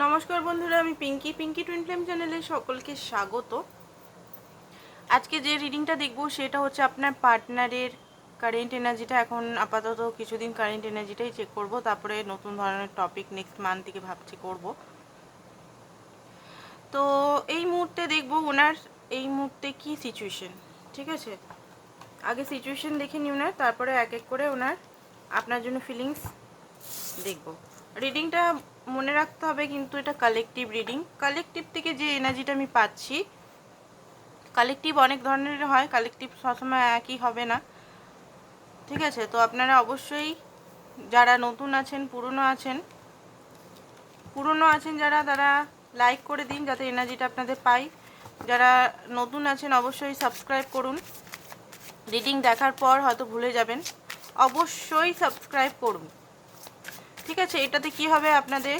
নমস্কার বন্ধুরা, আমি পিঙ্কি পিঙ্কি টুইন ফ্লেম চ্যানেলে সকলকে স্বাগত। আজকে যে রিডিংটা দেখব সেটা হচ্ছে আপনার পার্টনারের কারেন্ট এনার্জিটা এখন আপাতত কিছুদিন কারেন্ট এনার্জিটাই চেক করব, তারপরে নতুন ধরনের টপিক নেক্সট মান্থ থেকে ভাবছি করব। তো এই মুহূর্তে দেখব ওনার এই মুহূর্তে কি সিচুয়েশন ঠিক আছে? আগে সিচুয়েশন দেখে নিই ওনার, তারপরে এক এক করে ওনার আপনার জন্য ফিলিংস দেখব। রিডিংটা মনে রাখতে হবে কিন্তু এটা কালেকটিভ রিডিং কালেকটিভ থেকে যে এনার্জিটা আমি পাচ্ছি কালেকটিভ অনেক ধরনের হয় কালেকটিভ সবসময় একই হবে না। ঠিক আছে? তো আপনারা অবশ্যই যারা নতুন আছেন, পুরনো আছেন পুরনো আছেন যারা, তারা লাইক করে দিন যাতে এনার্জিটা আপনাদের পাই। যারা নতুন আছেন, অবশ্যই সাবস্ক্রাইব করুন। রিডিং দেখার পর হয়তো ভুলে যাবেন। অবশ্যই সাবস্ক্রাইব করুন। ঠিক আছে? এটাতে কি হবে আপনাদের?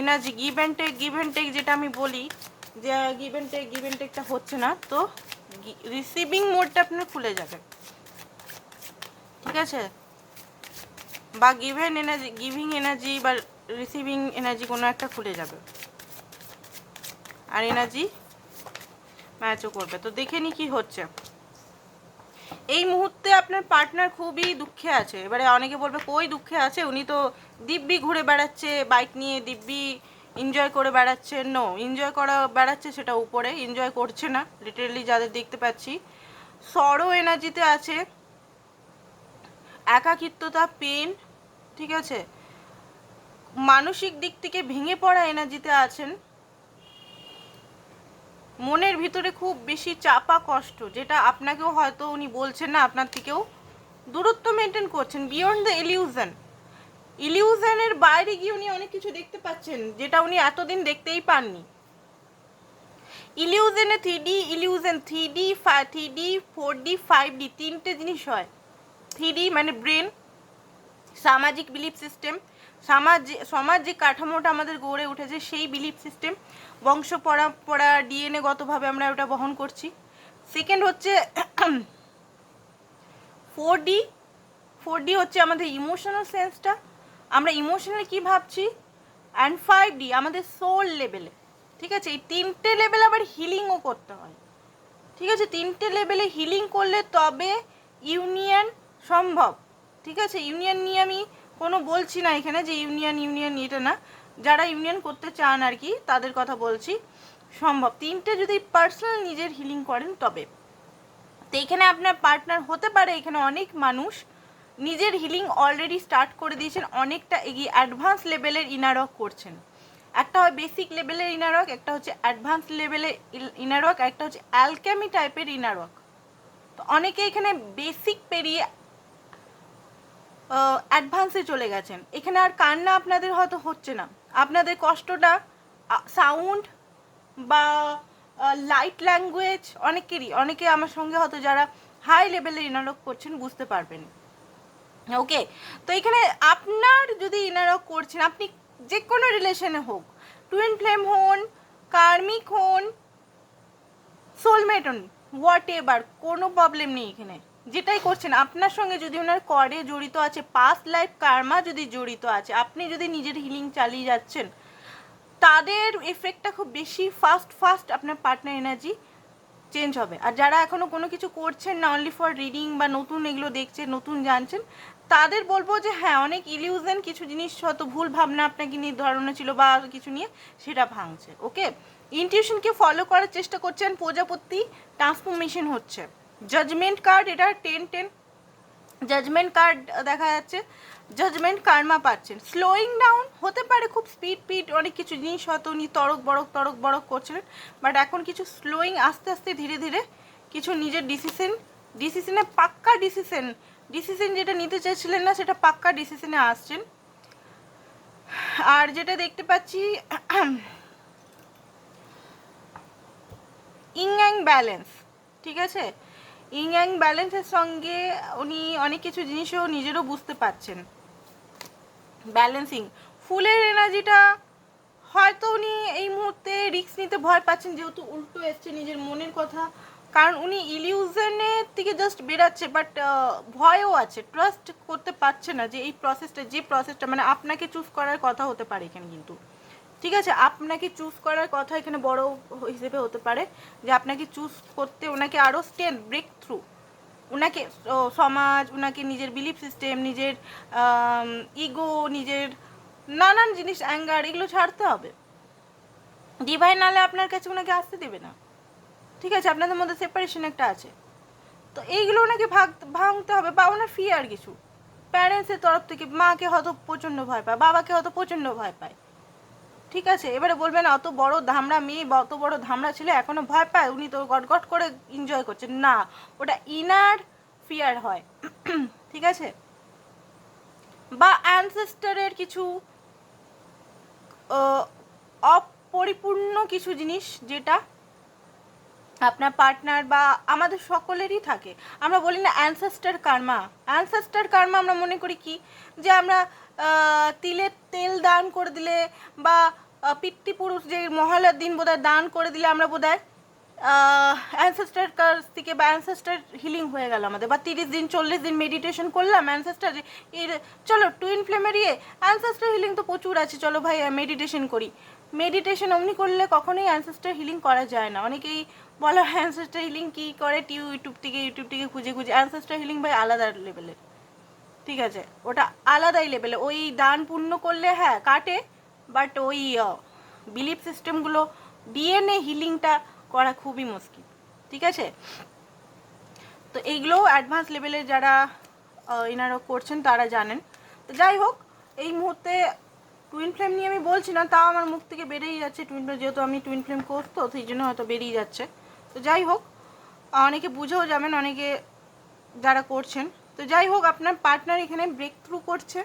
Energy give and take give and take যেটা আমি বলি, যে give and take give and টেকটা হচ্ছে না, তো রিসিভিং মোডটা আপনার খুলে যাবে। ঠিক আছে? বা গিভেন এনার্জি গিভিং এনার্জি বা রিসিভিং এনার্জি কোনো একটা খুলে যাবে। আর এনার্জি ম্যাচও করবে। তো দেখে নি কি হচ্ছে। এই মুহূর্তে আপনার পার্টনার খুবই দুঃখে আছে। এবারে অনেকে বলবে, কই দুঃখে আছে? উনি তো দিব্যি ঘুরে বেড়াচ্ছে বাইক নিয়ে দিব্যি এনজয় করে বেড়াচ্ছে। নো এনজয় করা, বেড়াচ্ছে সেটা উপরে এনজয় করছে না লিটারেলি যাদের দেখতে পাচ্ছি। সরো এনার্জিতে আছে, একাকিত্বতা পেন ঠিক আছে? মানসিক দিক থেকে ভেঙে পড়া এনার্জিতে আছেন। মনের ভিতরে খুব বেশি চাপা কষ্ট, যেটা আপনাকেও হয়তো উনি বলছেন না, আপনার থেকেও দূরত্ব মেনটেন করছেন বিয়ন্ড দ্য ইলিউশন ইলিউশনের বাইরে গিয়ে উনি অনেক কিছু দেখতে পাচ্ছেন, যেটা উনি এতদিন দেখতেই পাননি। ইলিউশনে three D illusion three D three D four D five D তিনটে জিনিস হয়। থ্রি ডি মানে ব্রেন সামাজিক বিলিফ সিস্টেম সমাজ সমাজ যে কাঠামোটা আমাদের গড়ে উঠেছে সেই বিলিফ সিস্টেম বংশ পরম্পরা ডিএনএ গতভাবে আমরা ওটা বহন করছি। সেকেন্ড হচ্ছে ফোর ডি ফোর ডি হচ্ছে আমাদের ইমোশনাল সেন্সটা আমরা ইমোশনাল কি ভাবছি? অ্যান্ড ফাইভ ডি আমাদের সোল লেভেলে ঠিক আছে? এই তিনটে লেভেলে আবার হিলিংও করতে হয়। ঠিক আছে? তিনটে লেভেলে হিলিং করলে তবে ইউনিয়ন সম্ভব। ঠিক আছে? ইউনিয়ন নিয়ে আমি কোনো বলছি না এখানে যে ইউনিয়ন ইউনিয়ন এটা না। যারা ইউনিয়ন করতে চান আর কি, তাদের কথা বলছি। সম্ভব। তিনটে যদি পার্সোনাল নিজের হিলিং করেন তবে। তো এখানে আপনার পার্টনার হতে পারে, এখানে অনেক মানুষ। নিজের হিলিং অলরেডি স্টার্ট করে দিয়েছেন, অনেকটা এগিয়ে অ্যাডভান্স লেভেলের ইনারক করছেন। একটা হয় বেসিক লেভেলের ইনারক একটা হচ্ছে অ্যাডভান্স লেভেলের ইনারক একটা হচ্ছে অ্যালকেমি টাইপের ইনারক তো অনেকে এখানে বেসিক পেরিয়ে অ্যাডভান্সে চলে গেছেন। এখানে আর কান্না আপনাদের হয়তো হচ্ছে না। আপনাদের কষ্টটা সাউন্ড বা লাইট ল্যাঙ্গুয়েজ অনেকেরই, অনেকে আমার সঙ্গে হয়তো যারা হাই লেভেলের ইনারক করছেন বুঝতে পারবেন। ওকে তো এখানে আপনার যদি ইনারক করছেন, আপনি যে কোনো রিলেশনে হোক টুইন ফ্লেম হন কার্মিক হন সোলমেট হন হোয়াট এভার কোনো প্রবলেম নেই এখানে। যেটাই করছেন, আপনার সঙ্গে যদি ওনার করে জড়িত আছে পাস্ট লাইফ কার্মা যদি জড়িত আছে, আপনি যদি নিজের হিলিং চালিয়ে যাচ্ছেন, তাদের এফেক্টটা খুব বেশি ফাস্ট ফাস্ট আপনার পার্টনার এনার্জি চেঞ্জ হবে। আর যারা এখনও কোনো কিছু করছেন না অনলি ফর রিডিং বা নতুন এগুলো দেখছেন, নতুন জানছেন, তাদের বলব যে হ্যাঁ অনেক ইলিউশন কিছু জিনিস হয়তো ভুল ভাবনা আপনাকে নিয়ে ছিল বা কিছু নিয়ে, সেটা ভাঙছে ওকে ইনটিউশনকে ফলো করার চেষ্টা করছেন, প্রজাপতি ট্রান্সফরমেশন হচ্ছে। জাজমেন্ট কার্ড এটা টেন টেন জাজমেন্ট কার্ড দেখা যাচ্ছে। জাজমেন্ট কার্মা পাচ্ছেন। স্লোয়িং ডাউন হতে পারে খুব স্পিড পিড অনেক কিছু জিনিস হয়তো উনি তরক বড়ক তরক বড়ক করছিলেন। বাট এখন কিছু স্লোয়িং আস্তে আস্তে, ধীরে ধীরে কিছু নিজের ডিসিশন ডিসিশনে পাক্কা ডিসিশন ডিসিশন যেটা নিতে চাইছিলেন না, সেটা পাক্কা ডিসিশনে আসছেন। আর যেটা দেখতে পাচ্ছি ইং অ্যাং ব্যালেন্স ঠিক আছে? ইং অ্যাং ব্যালেন্সের সঙ্গে উনি অনেক কিছু জিনিসও নিজেরও বুঝতে পারছেন। ব্যালেন্সিং। ফুলের এনার্জিটা হয়তো উনি এই মুহূর্তে রিস্ক নিতে ভয় পাচ্ছেন, যেহেতু উল্টো এসছে নিজের মনের কথা। কারণ উনি ইলিউশনের থেকে জাস্ট বেরাচ্ছে বাট ভয়ও আছে। ট্রাস্ট করতে পারছে না যে এই প্রসেসটা যে প্রসেসটা মানে আপনাকে চুজ করার কথা হতে পারে এখানে কিন্তু। ঠিক আছে, আপনাকে চুজ করার কথা এখানে বড় হিসেবে হতে পারে যে আপনাকে চুজ করতে ওনাকে আরও স্টেন ব্রেক থ্রু ওনাকে সমাজ, ওনাকে নিজের বিলিফ সিস্টেম নিজের ইগো নিজের নানান জিনিস অ্যাঙ্গার এগুলো ছাড়তে হবে। ডিভাইন নালে আপনার কাছে ওনাকে আসতে দেবে না। ঠিক আছে, আপনাদের মধ্যে সেপারেশন একটা আছে। তো এইগুলো ওনাকে ভাগ, ভাঙতে হবে বা ওনার ফিয়ার কিছু। প্যারেন্টসের তরফ থেকে, মাকে হয়তো প্রচণ্ড ভয় পায়, বাবাকে হয়তো প্রচণ্ড ভয় পায়। ঠিক আছে, এবারে বলবেন অত বড় ধামড়া মেয়ে বা অত বড় ধামড়া ছেলে এখনও ভয় পায়, উনি তো গট গট করে এনজয় করছেন না, ওটা ইনার ফিয়ার হয়। ঠিক আছে? বা অ্যানসেস্টারের কিছু অপরিপূর্ণ কিছু জিনিস যেটা আপনার পার্টনার বা আমাদের সকলেরই থাকে। আমরা বলি না অ্যানসেস্টার কার্মা অ্যানসেস্টার কার্মা আমরা মনে করি কি? যে আমরা তিলের তেল দান করে দিলে বা পিতৃপুরুষ যে মহালয়ার দিন বোধহয় দান করে দিলে আমরা বোধহয় অ্যানসেস্টার কাছ থেকে বা অ্যানসেস্টার হিলিং হয়ে গেল আমাদের। বা তিরিশ দিন, চল্লিশ দিন মেডিটেশন করলাম অ্যানসেস্টার এর, চলো টুইন ফ্লেমের ইয়ে অ্যানসেস্টার হিলিং তো প্রচুর আছে, চলো ভাই মেডিটেশন করি। মেডিটেশন অমনি করলে কখনোই অ্যানসেস্টার হিলিং করা যায় না। অনেকেই বলো অ্যানসেস্টার হিলিং কী করে? টিউ ইউটিউব থেকে ইউটিউব থেকে খুঁজে খুঁজে অ্যানসেস্টার হিলিং ভাই আলাদা লেভেলের ঠিক আছে? ওটা আলাদাই লেভেলে ওই দান পূর্ণ করলে হ্যাঁ কাটে বাট ওই বিলিফ সিস্টেমগুলো ডিএনএ হিলিংটা করা খুবই মুশকিল, ঠিক আছে? তো এইগুলোও অ্যাডভান্স লেভেলে যারা এনারা করছেন তারা জানেন। তো যাই হোক, এই মুহূর্তে টুইন ফ্লেম নিয়ে আমি বলছি না, তাও আমার মুখ থেকে বেরিয়ে যাচ্ছে টুইন ফ্লেম যেহেতু আমি টুইন ফ্লেম কোর্স তো, সেই জন্য হয়তো বেরিয়ে যাচ্ছে। তো যাই হোক, অনেকে বুঝেও যাবেন, অনেকে যারা করছেন। তো যাই হোক, আপনার পার্টনার এখানে ব্রেক থ্রু করছে।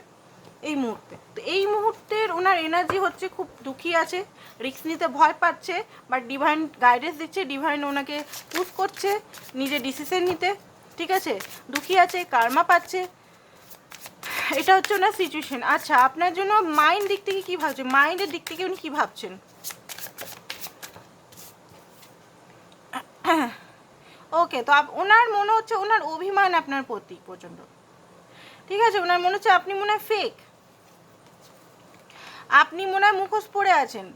এই মুহূর্তে। তো এই মুহূর্তের ওনার এনার্জি হচ্ছে খুব দুঃখী আছে রিস্ক নিতে ভয় পাচ্ছে বাট ডিভাইন গাইডেন্স দিচ্ছে ডিভাইন ওনাকে পুশ করছে, নিজে ডিসিশন নিতে, ঠিক আছে? দুঃখী আছে কার্মা পাচ্ছে। এটা হচ্ছে ওনার সিচুয়েশন আচ্ছা আপনার জন্য মাইন্ড দিক থেকে কী ভাবছেন? মাইন্ডের দিক থেকে উনি কী ভাবছেন? ওকে তো ওনার মনে হচ্ছে ওনার অভিমান আপনার প্রতি প্রচণ্ড ঠিক আছে, ওনার মনে হচ্ছে আপনি মনে হয় ফেক আপনি মনে হয় মুখোশ পড়ে আছেন।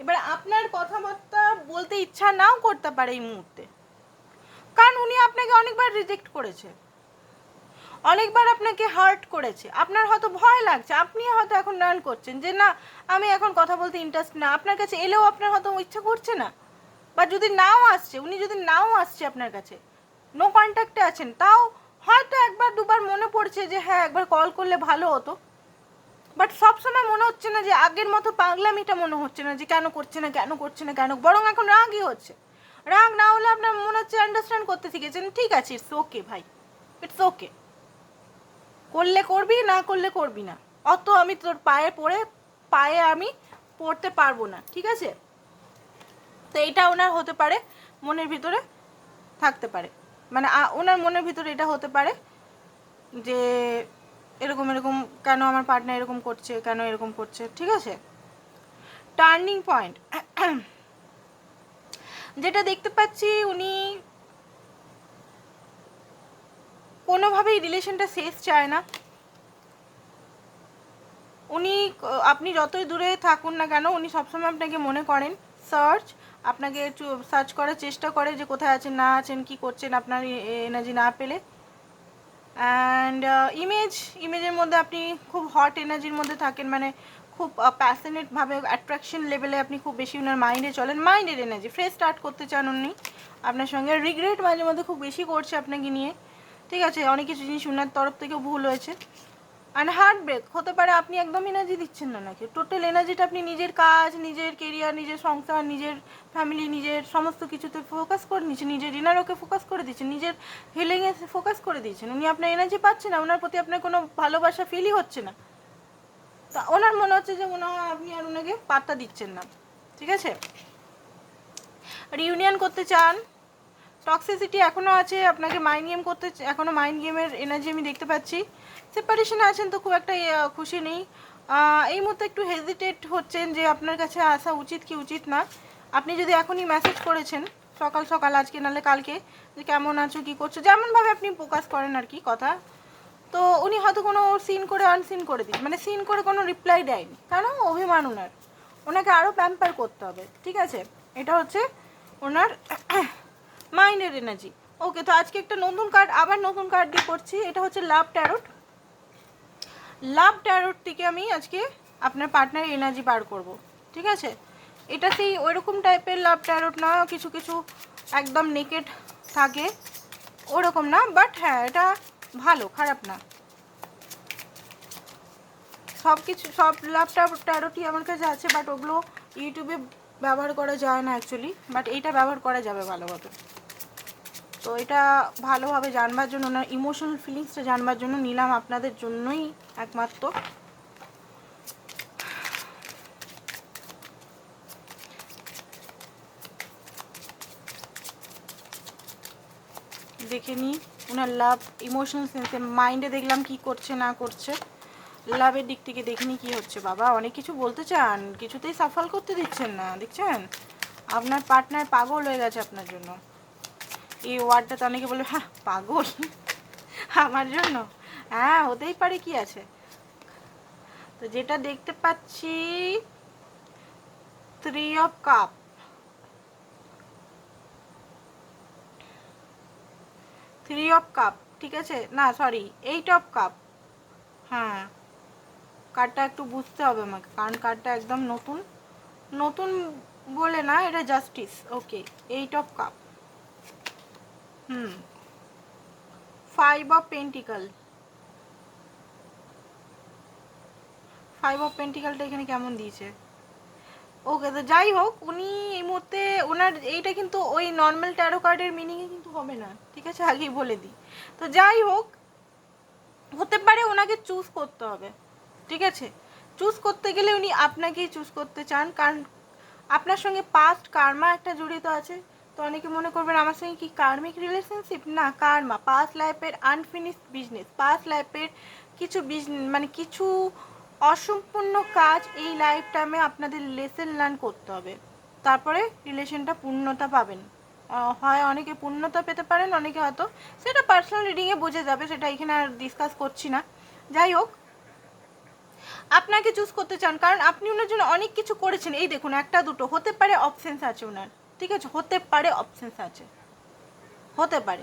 এবার আপনার কথাবার্তা বলতে ইচ্ছা নাও করতে পারে এই মুহূর্তে। কারণ উনি আপনাকে অনেকবার রিজেক্ট করেছে। অনেকবার আপনাকে হার্ট করেছে। আপনার হয়তো ভয় লাগছে। আপনি হয়তো এখন রান করছেন যে, না, আমি এখন কথা বলতে ইন্টারেস্ট না। আপনার কাছে এলেও আপনার হয়তো ইচ্ছা করছে না। বা যদি নাও আসছে, উনি যদি নাও আসছে আপনার কাছে নো কন্ট্যাক্টে আছেন, তাও হয়তো একবার দুবার মনে পড়ছে যে হ্যাঁ একবার কল করলে ভালো হতো। বাট সবসময় মনে হচ্ছে না যে আগের মতো পাগলামিটা মনে হচ্ছে না যে কেন করছে না, কেন করছে না, কেন বরং এখন রাগই হচ্ছে। রাগ না হলে আপনার মনে হচ্ছে আন্ডারস্ট্যান্ড করতে শিখেছেন। ঠিক আছে ইটস ওকে ভাই ইটস ওকে করলে করবি, না করলে করবি না। অত আমি তোর পায়ে পড়ে, পায়ে আমি পড়তে পারব না, ঠিক আছে? তো এইটা ওনার হতে পারে, মনের ভিতরে থাকতে পারে। মানে ওনার মনের ভিতরে এটা হতে পারে যে এরকম এরকম কেন আমার পার্টনার এরকম করছে, কেন এরকম করছে, ঠিক আছে? টার্নিং পয়েন্ট যেটা দেখতে পাচ্ছি উনি কোনোভাবেই রিলেশনটা শেষ চায় না। উনি, আপনি যতই দূরে থাকুন না কেন, উনি সবসময় আপনাকে মনে করেন সার্চ আপনাকে একটু সার্চ করার চেষ্টা করে যে কোথায় আছেন, না আছেন, কি করছেন, আপনার এনার্জি না পেলে। অ্যান্ড ইমেজ ইমেজের মধ্যে আপনি খুব হট এনার্জির মধ্যে থাকেন মানে খুব প্যাশনেটভাবে অ্যাট্রাকশন লেভেলে আপনি খুব বেশি ওনার মাইন্ডে চলেন। মাইন্ডের এনার্জি ফ্রেশ স্টার্ট করতে চান উনি, আপনার সঙ্গে রিগ্রেট মাঝে মধ্যে খুব বেশি করছে আপনাকে নিয়ে। ঠিক আছে, অনেক কিছু জিনিস ওনার তরফ থেকেও ভুল হয়েছে। অ্যান্ড হার্ট ব্রেক হতে পারে আপনি একদম এনার্জি দিচ্ছেন না নাকি? টোটাল এনার্জিটা আপনি নিজের কাজ, নিজের কেরিয়ার নিজের সংসার, নিজের ফ্যামিলি নিজের সমস্ত কিছুতে ফোকাস করে নিচ্ছেন, নিজের ইনারকে ফোকাস করে দিচ্ছেন, নিজের হিলিংয়ে ফোকাস করে দিচ্ছেন। উনি আপনার এনার্জি পাচ্ছেন না ওনার প্রতি আপনার কোনো ভালোবাসা ফিলই হচ্ছে না। তা ওনার মনে হচ্ছে যে মনে হয় আপনি আর ওনাকে পাত্তা দিচ্ছেন না। ঠিক আছে? রিউনিয়ন করতে চান। টক্সিসিটি এখনও আছে, আপনাকে মাইন্ড গেম করতে এখনও মাইন্ড গেমের এনার্জি আমি দেখতে পাচ্ছি। সেপারেশনে আছেন তো খুব একটা ইয়ে, খুশি নেই। এই মুহূর্তে একটু হেজিটেট হচ্ছেন যে আপনার কাছে আসা উচিত কি উচিত না। আপনি যদি এখনই মেসেজ করেছেন সকাল সকাল আজকে নাহলে কালকে যে কেমন আছো কী করছ যেমনভাবে আপনি ফোকাস করেন আর কি কথা তো উনি হয়তো কোনো সিন করে আনসিন করে দিন। মানে সিন করে কোনো রিপ্লাই দেয়নি। কারণ অভিমান ওনার। ওনাকে আরও প্যাম্পার করতে হবে ঠিক আছে? এটা হচ্ছে ওনার মাইন্ডের এনার্জি ওকে তো আজকে একটা নতুন কার্ড আবার নতুন কার্ড দিয়ে করছি। এটা হচ্ছে লাভ ট্যারোট লাভ ট্যারোট থেকে আমি আজকে আপনার পার্টনার এনার্জি বার করব, ঠিক আছে? এটা সেই ওইরকম টাইপের লাভ ট্যারোট না, কিছু কিছু একদম নেকেড থাকে, ওরকম না বাট হ্যাঁ এটা ভালো, খারাপ না। সব কিছু, সব লাভ ট্যারোটি আমার কাছে আছে বাট ওগুলো ইউটিউবে ব্যবহার করা যায় না অ্যাকচুয়ালি বাট এইটা ব্যবহার করা যাবে ভালোভাবে তো এটা ভালোভাবে জানবার জন্য ওনার ইমোশনাল ফিলিংসটা জানবার জন্য নিলাম আপনাদের জন্যই একমাত্র। দেখে নিই ওনার লাভ ইমোশনাল সেন্সে মাইন্ডে দেখলাম কি করছে, না করছে। লাভের দিক থেকে দেখিনি কি হচ্ছে, বাবা, অনেক কিছু বলতে চান, কিছুতেই সাফল করতে দিচ্ছেন না, দেখছেন? আপনার পার্টনার পাগল হয়ে গেছে আপনার জন্য। এই ওয়ার্ডটা তো অনেকে বলবে হ্যাঁ পাগল। আমার জন্য? হ্যাঁ হতেই পারে কি আছে। তো যেটা দেখতে পাচ্ছি three of cup three of cup ঠিক আছে? না সরি এইট অফ কাপ হ্যাঁ কার্ডটা একটু বুঝতে হবে আমাকে, কারণ কার্ডটা একদম নতুন। নতুন বলে না, এটা justice okay eight of cup hmm. Five of pentacle five of পেন্টিকালটা এখানে কেমন দিয়েছে? ওকে তো যাই হোক, উনি এই মুহূর্তে ওনার, এইটা কিন্তু ওই নর্মাল ট্যারো কার্ডের মিনিংয়ে কিন্তু হবে না। ঠিক আছে? আগেই বলে দিই। তো যাই হোক, হতে পারে ওনাকে চুজ করতে হবে। ঠিক আছে? চুজ করতে গেলে উনি আপনাকেই চুজ করতে চান। কারণ আপনার সঙ্গে পাস্ট কার্মা একটা জড়িত আছে। তো অনেকে মনে করবেন আমার সঙ্গে কি কার্মিক রিলেশনশিপ না কার্মা পাস্ট লাইফের আনফিনিশড বিজনেস পাস্ট লাইফের কিছু বিজনেস মানে কিছু অসম্পূর্ণ কাজ এই লাইফ টাইমে আপনাদের লেসেন লার্ন করতে হবে। তারপরে রিলেশনটা পূর্ণতা পাবেন। হয় অনেকে পূর্ণতা পেতে পারেন, অনেকে হয়তো সেটা পার্সোনাল রিডিংয়ে বোঝা যাবে, সেটা এখানে আর ডিসকাস করছি না। যাই হোক, আপনাকে চুজ করতে চান, কারণ আপনি ওনার জন্য অনেক কিছু করেছেন। এই দেখুন, একটা দুটো, হতে পারে অপশনস আছে ওনার। ঠিক আছে, হতে পারে অপশনস আছে। হতে পারে।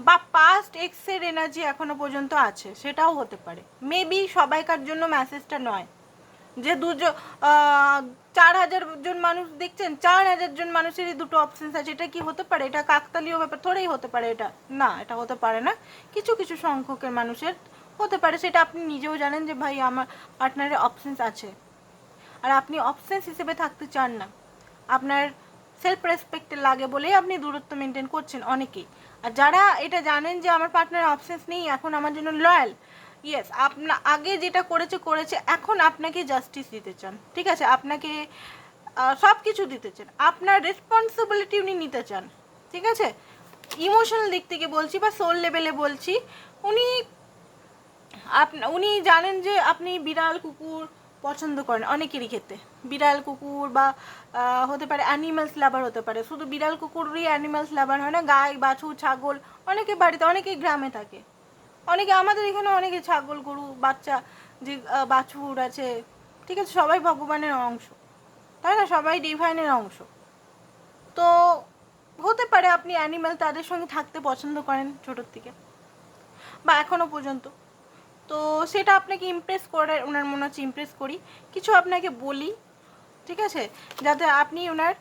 বা পাস্ট এক্সের এনার্জি এখনও পর্যন্ত আছে, সেটাও হতে পারে। মেবি সবাইকার জন্য মেসেজটা নয়। যে দুজন চার হাজার জন মানুষ দেখছেন, চার হাজার জন মানুষেরই দুটো অপশনস আছে। এটা কি হতে পারে? এটা কাকতালীয় ব্যাপার, থোড়েই হতে পারে এটা। না, এটা হতে পারে না। কিছু কিছু সংখ্যকের মানুষের হতে পারে। সেটা আপনি নিজেও জানেন যে, ভাই, আমার পার্টনারের অপশনস আছে। আর আপনি অপশনস হিসেবে থাকতে চান না। আপনার সেলফ রেসপেক্ট লাগে বলেই আপনি দূরত্ব মেনটেন করছেন অনেকেই। আর যারা এটা জানেন যে আমার পার্টনার অপশনস নেই, এখন আমার জন্য লয়াল ইয়েস আপনা, আগে যেটা করেছে করেছে, এখন আপনাকে জাস্টিস দিতে চান, ঠিক আছে? আপনাকে সব কিছু দিতে চান। আপনার রেসপন্সিবিলিটি উনি নিতে চান, ঠিক আছে? ইমোশনাল দিক থেকে বলছি বা সোল লেভেলে বলছি, উনি, আপনা, উনি জানেন যে আপনি বিড়াল, কুকুর পছন্দ করেন অনেকেরই ক্ষেত্রে। বিড়াল, কুকুর বা হতে পারে অ্যানিমালস লাভার হতে পারে। শুধু বিড়াল, কুকুরই অ্যানিমালস লাভার হয় না, গাই, বাছুর, ছাগল অনেকে বাড়িতে, অনেকেই গ্রামে থাকে। অনেকে আমাদের এখানে অনেকে ছাগল, গরু, বাচ্চা, যে বাছুর আছে, ঠিক আছে, সবাই ভগবানের অংশ। তাই না? সবাই ডিভাইনের অংশ। তো হতে পারে আপনি অ্যানিমাল তাদের সঙ্গে থাকতে পছন্দ করেন ছোটোর থেকে। বা এখনও পর্যন্ত। তো সেটা আপনাকে ইমপ্রেস করে ওনার মনে হচ্ছে ইমপ্রেস করি। কিছু আপনাকে বলি, ঠিক আছে? যাতে আপনি ওনার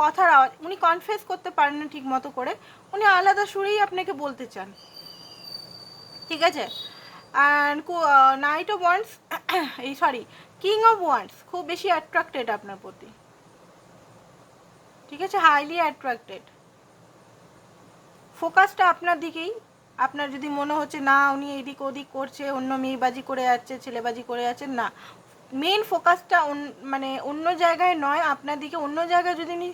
কথার আওয়াজ, উনি কনফেস করতে পারেন না ঠিক মতো করে, উনি আলাদা সুরেই আপনাকে বলতে চান। ঠিক আছে? অ্যান্ড নাইট অফ ওয়ান্স এই সরি কিং অফ ওয়ান্স খুব বেশি অ্যাট্রাক্টেড আপনার প্রতি। ঠিক আছে? হাইলি অ্যাট্রাক্টেড ফোকাসটা আপনার দিকেই আপনার যদি মনে হচ্ছে, না, উনি এদিক ওদিক করছে, অন্য মেয়েবাজি করে যাচ্ছে, ছেলেবাজি করে যাচ্ছে, না। মেন ফোকাসটা মানে অন্য জায়গায় নয়, আপনার দিকে অন্য জায়গায় যদি উনি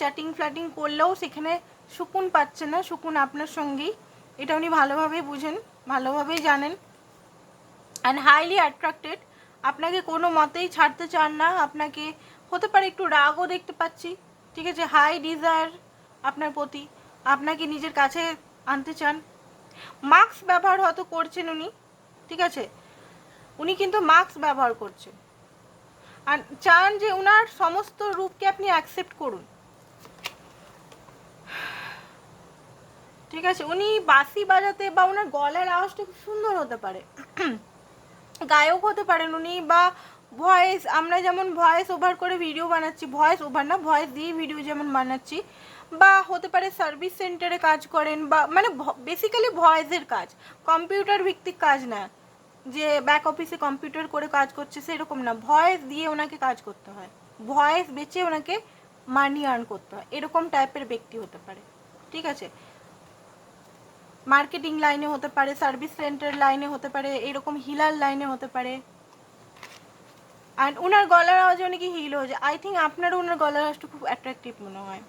চ্যাটিং ফ্ল্যাটিং করলেও সেখানে সুকুন পাচ্ছে না, সুকুন আপনার সঙ্গেই। এটা উনি ভালোভাবেই বুঝেন, ভালোভাবেই জানেন। অ্যান্ড হাইলি অ্যাট্রাক্টেড আপনাকে কোনো মতেই ছাড়তে চান না, আপনাকে হতে পারে একটু রাগও দেখতে পাচ্ছি, ঠিক আছে? হাই ডিজায়ার আপনার প্রতি, আপনাকে নিজের কাছে আনতে চান। মাস্ক ব্যবহার হয়তো করছেন উনি, ঠিক আছে? উনি কিন্তু মাস্ক ব্যবহার করছেন। আর চান যে ওনার সমস্ত রূপকে আপনি অ্যাকসেপ্ট করুন। ঠিক আছে? উনি বাঁশি বাজাতে বা ওনার গলার আওয়াজটা খুব সুন্দর হতে পারে। গায়ক হতে পারেন উনি বা ভয়েস আমরা যেমন ভয়েস ওভার করে ভিডিও বানাচ্ছি ভয়েস ওভার না ভয়েস দিয়ে ভিডিও যেমন বানাচ্ছি বা হতে পারে সার্ভিস সেন্টারে কাজ করেন বা মানে বেসিক্যালি ভয়েসের কাজ। কম্পিউটার ভিত্তিক কাজ না। যে ব্যাক অফিসে কম্পিউটার করে কাজ করছে সেরকম না। ভয়েস দিয়ে ওনাকে কাজ করতে হয়। ভয়েস বেচে ওনাকে মানি আর্ন করতে হয়। এরকম টাইপের ব্যক্তি হতে পারে। ঠিক আছে? মার্কেটিং লাইনে হতে পারে সার্ভিস সেন্টার লাইনে হতে পারে, এরকম হিলার লাইনে হতে পারে। আর ওনার গলার আওয়াজে অনেকে হিল হয়ে যায়। আই থিঙ্ক আপনারও ওনার গলার আওয়াজটা খুব অ্যাট্রাকটিভ মনে হয়।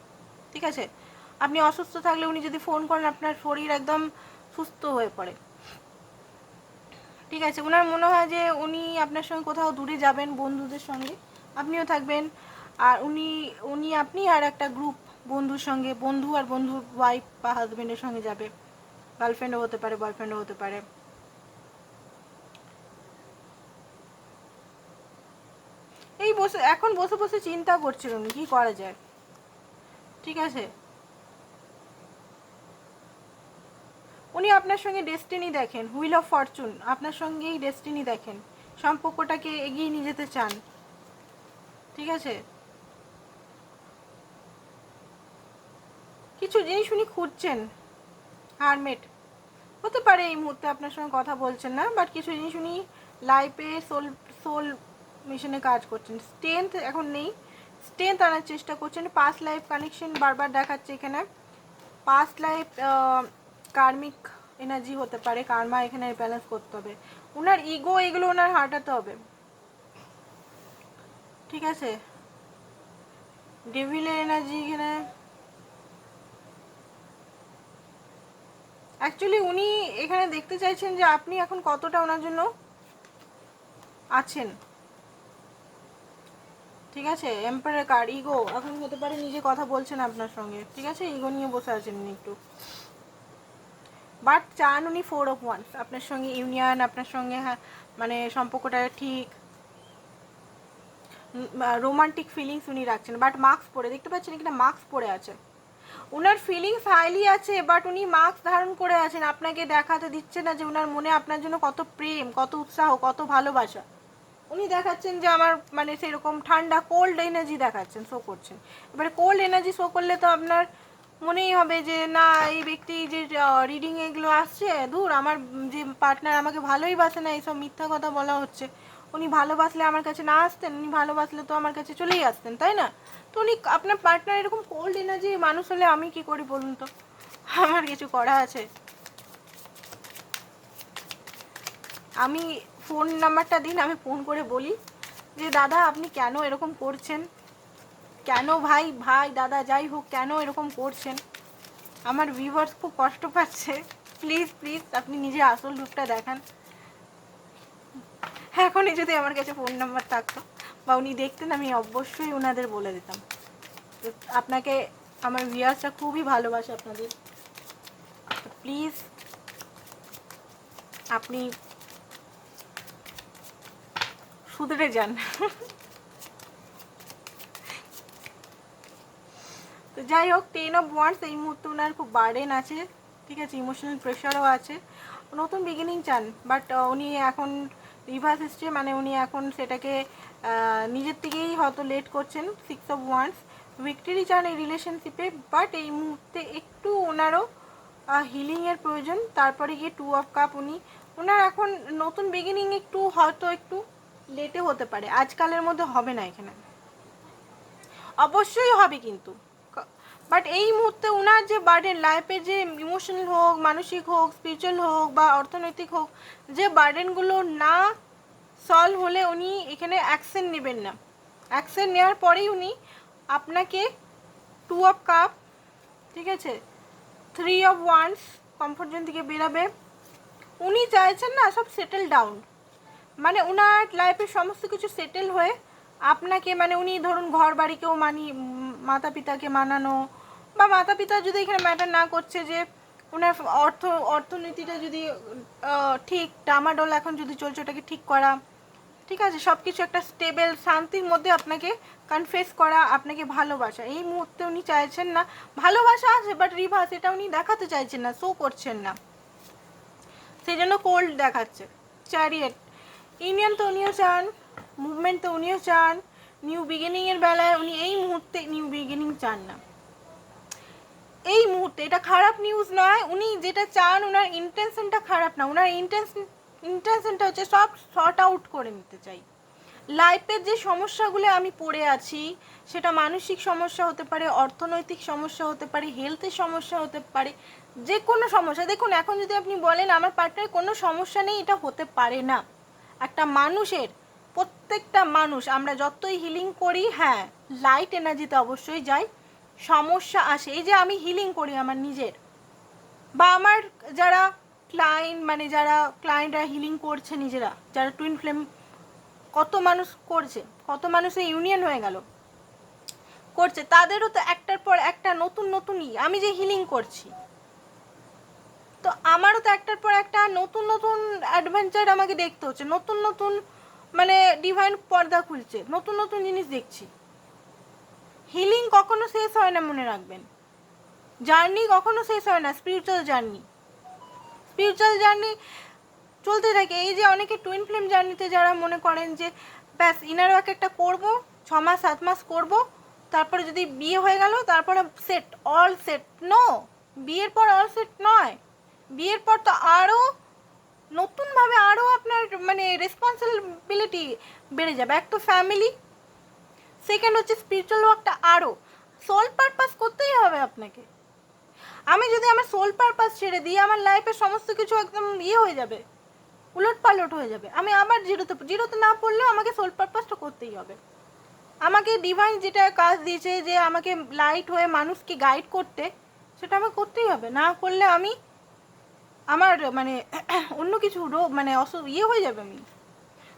ঠিক আছে? আপনি অসুস্থ থাকলে উনি যদি ফোন করেন, আপনার শরীর একদম সুস্থ হয়ে পড়ে। ঠিক আছে? ওনার মনে হয় যে উনি আপনার সঙ্গে কোথাও দূরে যাবেন বন্ধুদের সঙ্গে। আপনিও থাকবেন। আর উনি উনি আপনি আর একটা গ্রুপ বন্ধুর সঙ্গে, বন্ধু আর বন্ধুর ওয়াইফ বা হাজবেন্ডের সঙ্গে যাবে। গার্লফ্রেন্ডও হতে পারে বয়ফ্রেন্ডও হতে পারে। এই বসে, এখন বসে বসে চিন্তা করছিল উনি, কি করা যায়? ঠিক আছে? উনি আপনার সঙ্গে ডেস্টিনি দেখেন হুইল অফ ফরচুন আপনার সঙ্গেই ডেস্টিনি দেখেন। সম্পর্কটাকে এগিয়ে নিয়ে যেতে চান। ঠিক আছে? কিছু জিনিস উনি খুঁজছেন হারমেট হতে পারে এই মুহূর্তে আপনার সঙ্গে কথা বলছেন না বাট কিছু জিনিস উনি লাইফে সোল সোল মিশনে কাজ করছেন। স্ট্রেংথ এখন নেই স্ট্রেংথ আনার চেষ্টা করছেন পাস্ট লাইফ কানেকশন বারবার দেখাচ্ছে এখানে। পাস্ট লাইফ কার্মিক এনার্জি হতে পারে কার্মা এখানে ব্যালেন্স করতে হবে। ওনার ইগো এগুলো ওনার হাঁটাতে হবে। ঠিক আছে? ডেভিলের এনার্জি এখানে। অ্যাকচুয়ালি উনি এখানে দেখতে চাইছেন যে আপনি এখন কতটা ওনার জন্য আছেন। ঠিক আছে? এম্পায়ার কার? ইগো এখন হতে পারে নিজে কথা বলছেন আপনার সঙ্গে। ঠিক আছে? ইগো নিয়ে বসে আছেন একটু। বাট চান উনি ফোর অফ ওয়ান্স আপনার সঙ্গে ইউনিয়ন আপনার সঙ্গে হ্যাঁ মানে সম্পর্কটা ঠিক। রোমান্টিক ফিলিংস উনি রাখছেন। বাট মাস্ক পরে। দেখতে পাচ্ছেন এখানে মাস্ক পরে আছে। ওনার ফিলিংস হাইলি আছে বাট উনি মাস্ক ধারণ করে আছেন। আপনাকে দেখাতে দিচ্ছে না যে ওনার মনে আপনার জন্য কত প্রেম, কত উৎসাহ, কত ভালোবাসা। উনি দেখাচ্ছেন যে আমার মানে সেরকম ঠান্ডা কোল্ড এনার্জি দেখাচ্ছেন শো করছেন। এবারে কোল্ড এনার্জি শো করলে তো আপনার মনেই হবে যে, না, এই ব্যক্তি যে রিডিং এগুলো আসছে, দূর, আমার যে পার্টনার আমাকে ভালোই বাসে না, এইসব মিথ্যা কথা বলা হচ্ছে। উনি ভালোবাসলে আমার কাছে না আসতেন, উনি ভালোবাসলে তো আমার কাছে চলেই আসতেন, তাই না? তো উনি, আপনার পার্টনার এরকম কোল্ড এনার্জি মানুষ হলে আমি কি করি বলুন তো? আমার কিছু করা আছে। আমি ফোন নাম্বারটা দিন, আমি ফোন করে বলি যে, দাদা, আপনি কেন এরকম করছেন? কেন ভাই ভাই, দাদা, যাই হোক, কেন এরকম করছেন? আমার ভিউয়ার্স খুব কষ্ট পাচ্ছে। প্লিজ প্লিজ আপনি নিজে আসল রূপটা দেখান। এখনই যদি আমার কাছে ফোন নাম্বার থাকতো বা উনি দেখতেন, আমি অবশ্যই ওনাদের বলে দিতাম। আপনাকে, আমার ভিউয়ার্সরা খুবই ভালোবাসে আপনাদের। প্লিজ আপনি সুধরে যান। তো যাই হোক টেন অফ ওয়ান্স এই মুহূর্তে ওনার খুব বার্ডেন আছে। ঠিক আছে ইমোশনাল প্রেশারও আছে। নতুন বিগিনিং চান বাট উনি এখন রিভার্স এসছে মানে উনি এখন সেটাকে নিজের থেকেই হয়তো লেট করছেন সিক্স অফ ওয়ান্স ভিক্টরি চান এই রিলেশনশিপে বাট এই মুহূর্তে একটু ওনারও হিলিংয়ের প্রয়োজন। তারপরে গিয়ে টু অফ কাপ উনি, ওনার এখন নতুন বিগিনিং একটু, হয়তো একটু লেটে হতে পারে। আজকালের মধ্যে হবে না এখানে। অবশ্যই হবে কিন্তু। বাট এই মুহূর্তে ওনার যে বার্ডেন লাইফে যে ইমোশনাল হোক, মানসিক হোক স্পিরিচুয়াল হোক বা অর্থনৈতিক হোক, যে বার্ডেনগুলো না সলভ হলে উনি এখানে অ্যাকশন নেবেন না। অ্যাকশন নেওয়ার পরেই উনি আপনাকে টু অফ কাপ ঠিক আছে? Three of wands comfort zone থেকে বেরাবে। উনি চাইছেন না সব সেটেল ডাউন মানে ওনার লাইফে সমস্ত কিছু সেটেল হয়ে আপনাকে মানে উনি ধরুন ঘর বাড়িকেও মানি মাতা পিতাকে মানানো বা মাতা পিতা যদি এখানে ম্যাটার না করছে যে ওনার অর্থ, অর্থনীতিটা যদি ঠিক ডামাডোল এখন যদি চলছে ওটাকে ঠিক করা, ঠিক আছে? সব কিছু একটা স্টেবল শান্তির মধ্যে আপনাকে কনফেস করা, আপনাকে ভালোবাসা। এই মুহূর্তে উনি চাইছেন না, ভালোবাসা আছে বাট রিভার্স এটা উনি দেখাতে চাইছেন না শো করছেন না। সেই জন্য কোল্ড দেখাচ্ছে চ্যারিয়েট ইউনিয়ন তো উনিও চান, মুভমেন্ট তো উনিও চান, নিউ বিগিনিংয়ের বেলায় উনি এই মুহূর্তে নিউ বিগিনিং চান না। এই মুহূর্তে এটা খারাপ নিউজ নয়, উনি যেটা চান ওনার ইন্টেনশনটা খারাপ না ওনার ইন্টেনশন ইন্টেনশনটা হচ্ছে সব শর্ট আউট করে নিতে চাই। লাইফের যে সমস্যাগুলো আমি পড়ে আছি, সেটা মানসিক সমস্যা হতে পারে, অর্থনৈতিক সমস্যা হতে পারে হেলথের সমস্যা হতে পারে যে কোনো সমস্যা। দেখুন, এখন যদি আপনি বলেন, আমার পার্টনার কোনো সমস্যা নেই, এটা হতে পারে না। একটা মানুষের, প্রত্যেকটা মানুষ, আমরা যতই হিলিং করি হ্যাঁ লাইট এনার্জিতে অবশ্যই যাই, সমস্যা আসে। এই যে আমি হিলিং করি আমার নিজের, বা আমার যারা ক্লায়েন্ট মানে যারা ক্লায়েন্টরা হিলিং করছে নিজেরা, যারা টুইন ফ্লেম কত মানুষ করছে, কত মানুষের ইউনিয়ন হয়ে গেল, করছে, তাদেরও তো একটার পর একটা নতুন নতুন ই আমি যে হিলিং করছি। তো আমারও তো একটার পর একটা নতুন নতুন অ্যাডভেঞ্চার আমাকে দেখতে হচ্ছে। নতুন নতুন মানে ডিভাইন পর্দা খুলছে। নতুন নতুন জিনিস দেখছি। হিলিং কখনো শেষ হয় না, মনে রাখবেন। জার্নি কখনো শেষ হয় না স্পিরিচুয়াল জার্নি স্পিরিচুয়াল জার্নি চলতে থাকে। এই যে অনেকে টুইন ফ্লেম জার্নিতে যারা মনে করেন যে, ব্যাস ইনার ওয়ার্ক একটা করব, ছ মাস, সাত মাস করব, তারপরে যদি বিয়ে হয়ে গেল, তারপরে সেট অল সেট নো বিয়ের পর অল সেট নয়। বিয়ের পর তো আরও নতুনভাবে আরও আপনার মানে রেসপন্সিবিলিটি বেড়ে যাবে। এক তো ফ্যামিলি সেকেন্ড হচ্ছে স্পিরিচুয়াল ওয়ার্কটা আরও সোল পারপাস করতেই হবে আপনাকে। আমি যদি আমার সোল পারপাস ছেড়ে দিই, আমার লাইফের সমস্ত কিছু একদম ইয়ে হয়ে যাবে। উলট পালট হয়ে যাবে। আমি আবার জিরোতে জিরোতে না পড়লেও আমাকে সোল পারপাসটা করতেই হবে। আমাকে ডিভাইন যেটা কাজ দিয়েছে যে আমাকে লাইট হয়ে মানুষকে গাইড করতে, সেটা আমাকে করতেই হবে। না করলে আমি আমার মানে অন্য কিছু রোগ মানে অস ইয়ে হয়ে যাবে আমি।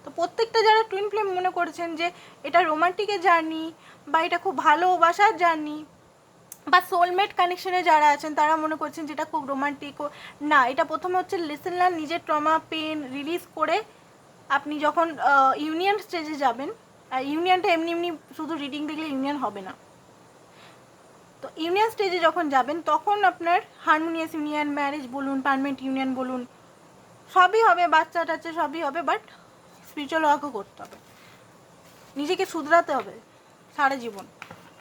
তো প্রত্যেকটা যারা টুইন ফ্লেম মনে করেছেন যে, এটা রোমান্টিকের জার্নি বা এটা খুব ভালোবাসার জার্নি বা সোলমেট কানেকশনে যারা আছেন, তারা মনে করছেন যেটা খুব রোমান্টিক না, এটা প্রথমে হচ্ছে লিসেন লার্ন নিজের ট্রমা পেন রিলিজ করে আপনি যখন ইউনিয়ন স্টেজে যাবেন ইউনিয়নটা এমনি এমনি শুধু রিডিং দেখলে ইউনিয়ন হবে না। তো ইউনিয়ন স্টেজে যখন যাবেন, তখন আপনার হারমোনিয়াস ইউনিয়ন ম্যারেজ বলুন পারমানেন্ট ইউনিয়ন বলুন, সবই হবে, বাচ্চা টাচ্চা সবই হবে বাট স্পিরিচুয়াল ওয়ার্কও করতে হবে। নিজেকে শুধরাতে হবে সারা জীবন।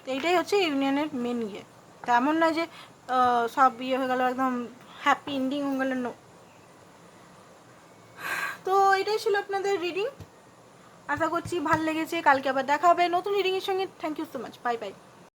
তো এইটাই হচ্ছে ইউনিয়নের মেন ইয়ে। তেমন না যে সব ইয়ে হয়ে গেল, একদম হ্যাপি এন্ডিং হয়ে গেল নো তো এটাই ছিল আপনাদের রিডিং আশা করছি ভালো লেগেছে। কালকে আবার দেখা হবে নতুন রিডিংয়ের সঙ্গে। Thank you so much bye bye